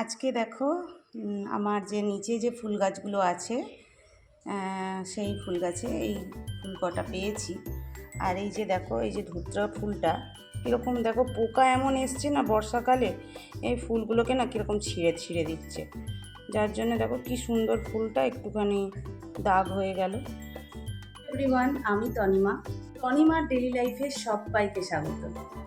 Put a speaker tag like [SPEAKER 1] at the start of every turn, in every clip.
[SPEAKER 1] আজকে দেখো আমার যে নিচে যে ফুল গাছগুলো আছে সেই ফুল গাছে এই ফুল কটা পেয়েছি। আর এই যে দেখো, এই যে ধুত্রা ফুলটা, কীরকম দেখো, পোকা এমন এসছে না বর্ষাকালে, এই ফুলগুলোকে না কীরকম ছিঁড়ে ছিঁড়ে দিচ্ছে। যার জন্য দেখো, কি সুন্দর ফুলটা একটুখানি দাগ হয়ে গেল। এভরিওয়ান আমি তনিমা। তনিমার ডেলি লাইফে সবাইকে স্বাগত।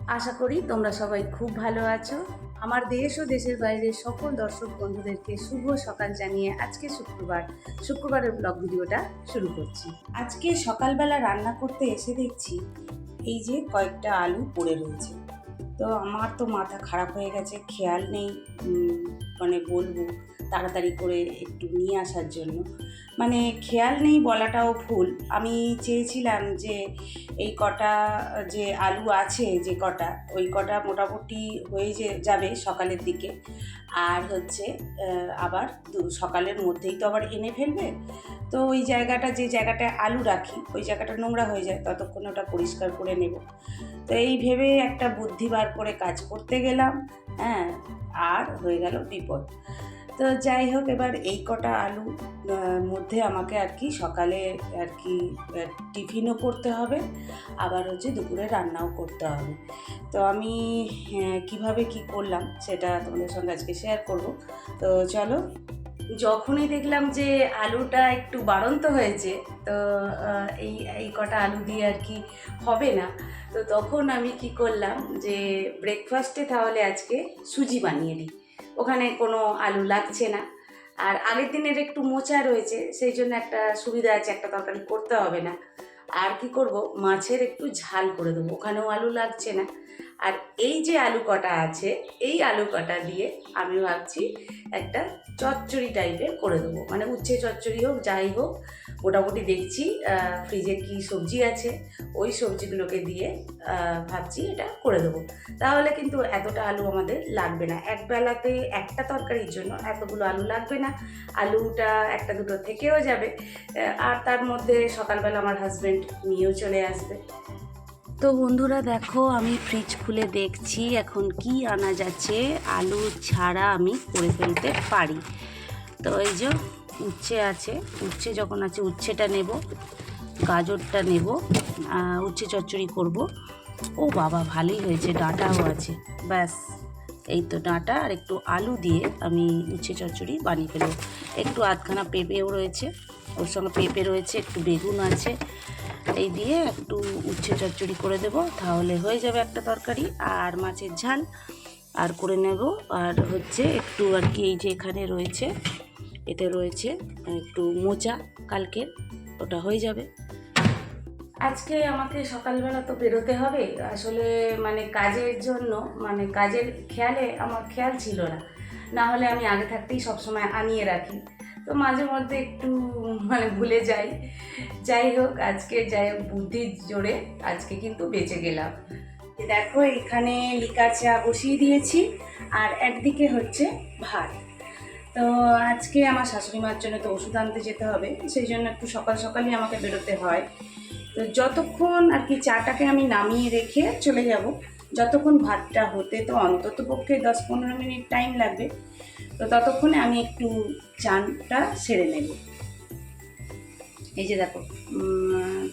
[SPEAKER 1] আশা করি তোমরা সবাই খুব ভালো আছো। আমার দেশ ও দেশের বাইরের সকল দর্শক বন্ধুদেরকে শুভ সকাল জানিয়ে আজকে শুক্রবার, শুক্রবারের ব্লগ ভিডিওটা শুরু করছি। আজকে সকালবেলা রান্না করতে এসে দেখছি এই যে কয়েকটা আলু পড়ে রয়েছে। তো আমার তো মাথা খারাপ হয়ে গেছে, খেয়াল নেই মানে বলব। তাড়াতাড়ি করে একটু নিয়ে আসার জন্য। মানে খেয়াল নেই বলাটাও ভুল। আমি চেয়েছিলাম যে এই কটা যে আলু আছে, যে কটা, ওই কটা মোটামুটি হয়ে যে যাবে সকালের দিকে। আর হচ্ছে আবার সকালের মধ্যেই তো আবার এনে ফেলবে। তো ওই জায়গাটা, যে জায়গাটায় আলু রাখি, ওই জায়গাটা নোংরা হয়ে যায়, ততক্ষণ ওটা পরিষ্কার করে নেব। তো এই ভেবে একটা বুদ্ধি বার করে কাজ করতে গেলাম হ্যাঁ আর হয়ে গেল বিপদ। তো যাই হোক, এবার এই কটা আলু মধ্যে আমাকে আর কি সকালে আর কি টিফিনও করতে হবে, আবার হচ্ছে দুপুরে রান্নাও করতে হবে। তো আমি কীভাবে কি করলাম সেটা তোমাদের সঙ্গে আজকে শেয়ার করব। তো চলো, যখনই দেখলাম যে আলুটা একটু বাড়ন্ত হয়েছে, তো এই এই কটা আলু দিয়ে আর কি হবে না, তো তখন আমি কি করলাম যে ব্রেকফাস্টে তাহলে আজকে সুজি বানিয়ে দিই। ওখানে কোনো আলু লাগছে না। আর আগের দিনের একটু মোচা রয়েছে, সেই জন্য একটা সুবিধা আছে, একটা তরকারি করতে হবে না। আর কি করব, মাছের একটু ঝাল করে দেবো, ওখানেও আলু লাগছে না। আর এই যে আলু কটা আছে, এই আলু কটা দিয়ে আমি ভাবছি একটা চচ্চড়ি টাইপের করে দেবো। মানে উচ্ছে চচ্চড়ি হোক, যাই হোক, মোটামুটি দেখছি ফ্রিজে কি সবজি আছে, ওই সবজিগুলোকে দিয়ে ভাবছি এটা করে দেবো। তাহলে কিন্তু এতটা আলু আমাদের লাগবে না। এক বেলাতে একটা তরকারির জন্য এতগুলো আলু লাগবে না। আলুটা একটা দুটো থেকেও যাবে। আর তার মধ্যে সকালবেলা আমার হাজব্যান্ড নিয়েও চলে আসবে। তো বন্ধুরা দেখো, আমি ফ্রিজ খুলে দেখছি, এখন কি আনা যাচ্ছে? আলু ছাড়া আমি করে ফেলতে পারি। তো এই যে উচ্ছে আছে, উচ্ছে যখন আছে, উচ্ছেটা নেব, গাজরটা নেব উচ্ছে চচ্চড়ি করব। ও বাবা, ভালোই হয়েছে, ডাঁটাও আছে। ব্যাস, এই তো ডাঁটা আর একটু আলু দিয়ে আমি উচ্ছে চচ্চড়ি বানিয়ে ফেলব। একটু আধখানা পেঁপেও রয়েছে, ওর সঙ্গে পেঁপে রয়েছে, একটু বেগুন আছে এই দিয়ে একটু উচ্ছে চচ্চড়ি করে দেব, তাহলে হয়ে যাবে একটা তরকারি আর মাছের ঝাল। আর করে নেব, আর হচ্ছে একটু আর কি এই যে এখানে রয়েছে, এতে রয়েছে একটু মোচা কালকের, ওটা হয়ে যাবে। আজকে আমাকে সকালবেলা তো বেরোতে হবে, আসলে মানে কাজের জন্য মানে কাজের খেয়ালে আমার খেয়াল ছিল না। না হলে আমি আগে থাকতেই সবসময় আনিয়ে রাখি। তো মাঝে মধ্যে একটু মানে ভুলে যাই। যাই হোক, আজকে যাই হোক, বুদ্ধির জোরে আজকে কিন্তু বেঁচে গেলাম। দেখো, এখানে লিকার চা বসিয়ে দিয়েছি, আর একদিকে হচ্ছে ভাত। তো আজকে আমার শাশুড়ি মার জন্য তো ওষুধ আনতে যেতে হবে, সেই জন্য একটু সকাল সকালই আমাকে বেরোতে হয়। তো যতক্ষণ আর কি চাটাকে আমি নামিয়ে রেখে চলে যাব, যতক্ষণ ভাতটা হতে তো অন্তত পক্ষে দশ পনেরো মিনিট টাইম লাগবে। তো ততক্ষণে আমি একটু চানটা সেরে নেব। এই যে দেখো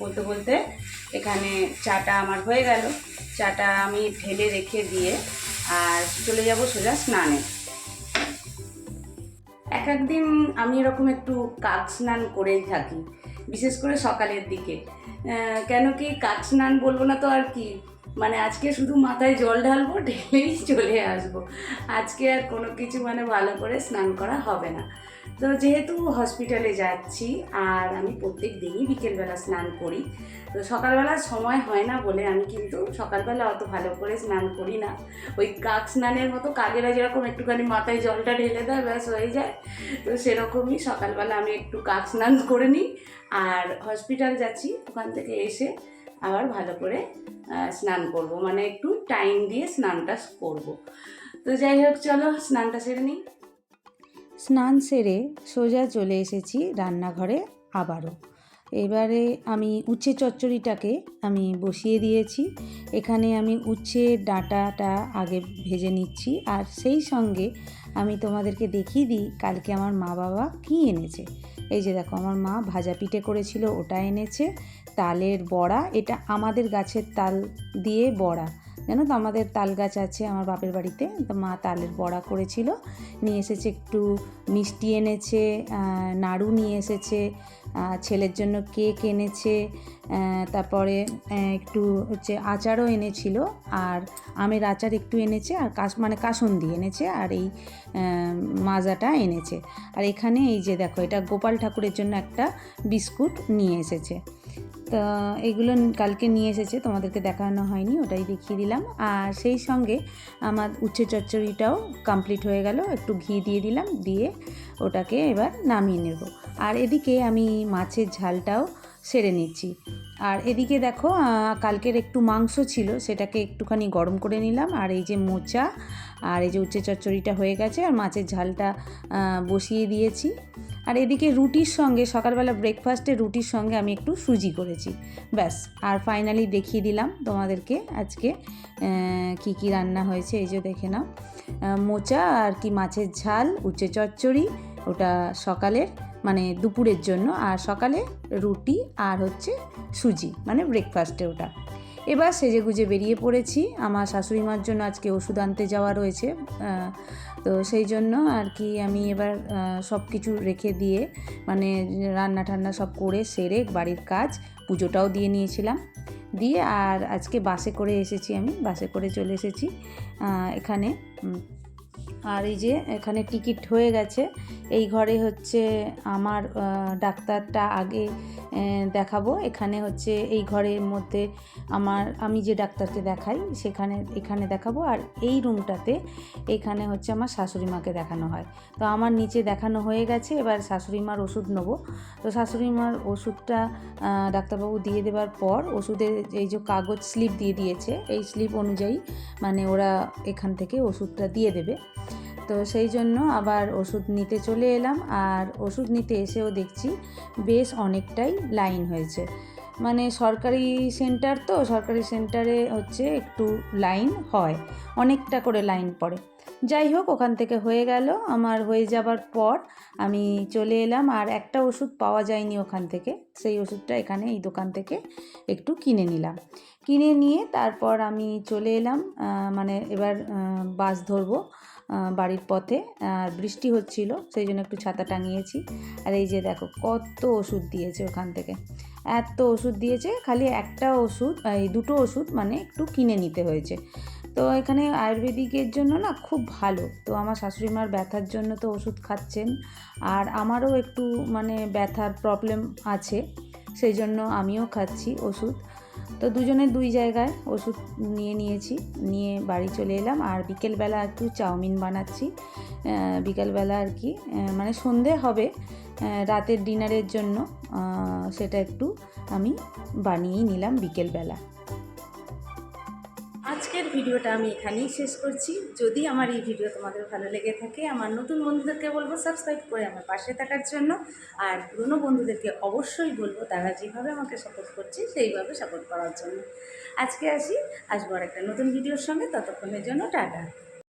[SPEAKER 1] বলতে বলতে এখানে চাটা আমার হয়ে গেল। চাটা আমি ঢেলে রেখে দিয়ে আর চলে যাব সোজা স্নানে। এক একদিন আমি এরকম একটু কাক স্নান করেই থাকি, বিশেষ করে সকালের দিকে। কেন কি কাক স্নান বলব না তো আর কি? মানে আজকে শুধু মাথায় জল ঢালবো, ঢেলেই চলে আসব। আজকে আর কোনো কিছু মানে ভালো করে স্নান করা হবে না। তো যেহেতু হসপিটালে যাচ্ছি, আর আমি প্রত্যেক দিনই বিকেলবেলা স্নান করি, তো সকালবেলা সময় হয় না বলে আমি কিন্তু সকালবেলা অত ভালো করে স্নান করি না। ওই কাক স্নানের মতো কাকেরা যেরকম একটুখানি মাথায় জলটা ঢেলে দেয়, ব্যাস হয়ে যায়। তো সেরকমই সকালবেলা আমি একটু কাক স্নান করে নিই, আর হসপিটাল যাচ্ছি, ওখান থেকে এসে আবার ভালো করে স্নান করব। মানে একটু টাইম দিয়ে স্নানটা করব। তো যাই হোক, চলো স্নানটা সেরে নিই। স্নান সেরে সোজা চলে এসেছি রান্নাঘরে আবারও। এবারে আমি উচ্ছে চচ্চড়িটাকে আমি বসিয়ে দিয়েছি। এখানে আমি উচ্ছে ডাঁটাটা আগে ভেজে নিচ্ছি আর সেই সঙ্গে আমি তোমাদেরকে দেখিয়ে দিই কালকে আমার মা বাবা কী এনেছে। এই যে দেখো, আমার মা ভাজা পিঠে করেছিল, ওটা এনেছে, তালের বড়া, এটা আমাদের গাছের তাল দিয়ে বড়া। জানো তো আমাদের তাল গাছ আছে আমার বাপের বাড়িতে, তো মা তালের বড়া করেছিল, নিয়ে এসেছে একটু মিষ্টি এনেছে নাড়ু নিয়ে এসেছে ছেলের জন্য কেক এনেছে তারপরে একটু হচ্ছে আচারও এনেছিল, আর আমের আচার একটু এনেছে, আর কাস মানে কাসন্দি এনেছে, আর এই মাজাটা এনেছে। আর এখানে এই যে দেখো, এটা গোপাল ঠাকুরের জন্য একটা বিস্কুট নিয়ে এসেছে। তো এগুলো কালকে নিয়ে এসেছে, তোমাদেরকে দেখানো হয়নি, ওটাই দেখিয়ে দিলাম। আর সেই সঙ্গে আমার উচ্ছে চচ্চড়িটাও কমপ্লিট হয়ে গেল, একটু ঘি দিয়ে দিলাম, দিয়ে ওটাকে এবার নামিয়ে নেব। আর এদিকে আমি মাছের ঝালটাও সেরে নিচ্ছি। আর এদিকে দেখো কালকের একটু মাংস ছিল, সেটাকে একটুখানি গরম করে নিলাম। আর এই যে মোচা, আর এই যে উচ্ছে চচ্চড়িটা হয়ে গেছে, আর মাছের ঝালটা বসিয়ে দিয়েছি। আর এদিকে রুটির সঙ্গে, সকালবেলা ব্রেকফাস্টে রুটির সঙ্গে আমি একটু সুজি করেছি। ব্যাস, আর ফাইনালি দেখিয়ে দিলাম তোমাদেরকে আজকে কি কি রান্না হয়েছে, এই যে দেখে নাও। মোচা আর কি মাছের ঝাল, উচ্ছে চচ্চড়ি, ওটা সকালের। মানে দুপুরের জন্য, আর সকালে রুটি আর হচ্ছে সুজি মানে ব্রেকফাস্টে ওটা। এবার সেজে গুজে বেরিয়ে পড়েছি। আমার শাশুড়ি মার জন্য আজকে ওষুধ আনতে যাওয়া রয়েছে তো সেই জন্য আর কি আমি এবার সব কিছু রেখে দিয়ে মানে রান্না টান্না সব করে সেরে বাড়ির কাজ, পুজোটাও দিয়ে নিয়েছিলাম। দিয়ে আর আজকে বাসে করে এসেছি আমি, বাসে করে চলে এসেছি এখানে আর এই যে এখানে টিকিট হয়ে গেছে। এই ঘরে হচ্ছে আমার ডাক্তারটা আগে দেখাবো। এখানে হচ্ছে এই ঘরের মধ্যে আমার, আমি যে ডাক্তারকে দেখাই, সেখানে, এখানে দেখাবো। আর এই রুমটাতে এখানে হচ্ছে আমার শাশুড়ি মাকে দেখানো হয়। তো আমার নিচে দেখানো হয়ে গেছে, এবার শাশুড়ি মার ওষুধ নেব। তো শাশুড়ি মার ওষুধটা ডাক্তারবাবু দিয়ে দেওয়ার পর ওষুধের এই যে কাগজ স্লিপ দিয়ে দিয়েছে, এই স্লিপ অনুযায়ী মানে ওরা এখান থেকে ওষুধটা দিয়ে দেবে। তো সেই জন্য আবার ওষুধ নিতে চলে এলাম। আর ওষুধ নিতে এসেও দেখছি বেশ অনেকটাই লাইন হয়েছে। মানে সরকারি সেন্টার তো, সরকারি সেন্টারে হচ্ছে একটু লাইন হয়, অনেকটা করে লাইন পড়ে। যাই হোক, ওখান থেকে হয়ে গেল। আমার হয়ে যাবার পর আমি চলে এলাম। আর একটা ওষুধ পাওয়া যায়নি ওখান থেকে। সেই ওষুধটা এখানে এই দোকান থেকে একটু কিনে নিলাম। কিনে নিয়ে তারপর আমি চলে এলাম। মানে এবার বাস ধরবো। বাড়ির পথে। আর বৃষ্টি হচ্ছিল, সেই জন্য একটু ছাতা টাঙিয়েছি। আর এই যে দেখো, কত ওষুধ দিয়েছে ওখান থেকে। এত ওষুধ দিয়েছে, খালি একটা ওষুধ, এই দুটো ওষুধ মানে একটু কিনে নিতে হয়েছে। তো এখানে আয়ুর্বেদিকের জন্য না খুব ভালো। তো আমার শাশুড়ি মার ব্যথার জন্য তো ওষুধ খাচ্ছেন। আর আমারও একটু মানে ব্যথার প্রবলেম আছে, সেই জন্য আমিও খাচ্ছি ওষুধ। তো দুজনের দুই জায়গায় ওষুধ নিয়ে নিয়েছি। নিয়ে বাড়ি চলে এলাম আর বিকেলবেলা একটু চাউমিন বানাচ্ছি। বিকেলবেলা আর কি মানে সন্ধে হবে রাতের ডিনারের জন্য সেটা একটু আমি বানিয়েই নিলাম বিকেলবেলা। আজকের ভিডিওটা আমি এখানেই শেষ করছি। যদি আমার এই ভিডিও তোমাদের ভালো লেগে থাকে, আমার নতুন বন্ধুদেরকে বলব সাবস্ক্রাইব করে আমার পাশে থাকার জন্য। আর পুরনো বন্ধুদেরকে অবশ্যই বলব, তারা যেভাবে আমাকে সাপোর্ট করছে, সেইভাবে সাপোর্ট করার জন্য। আজকে আসি, আসব আর একটা নতুন ভিডিওর সঙ্গে, ততক্ষণের জন্য টাটা।